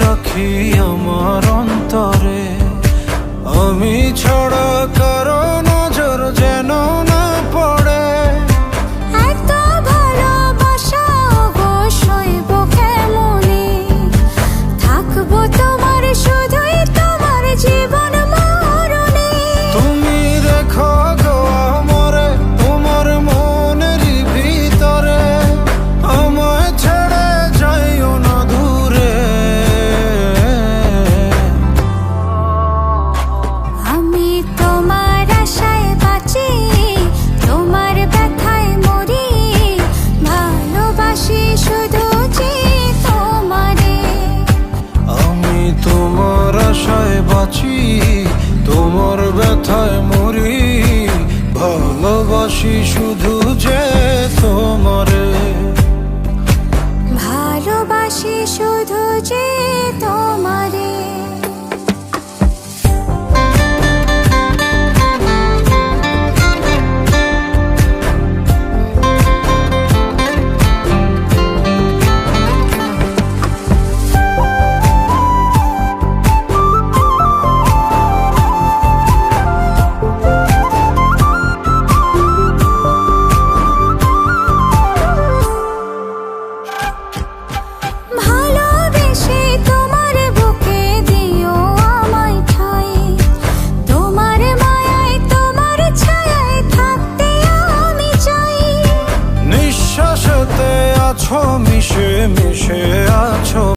রাখি আমার অন্তরে। আমি ছাড়া কারও আশায় বাঁচি তোমার ব্যথায় মরি। ভালোবাসি শুধু যে তোমারে। ভালোবাসি শুধু যে তোমারে। আছো মিশে মিশে আছো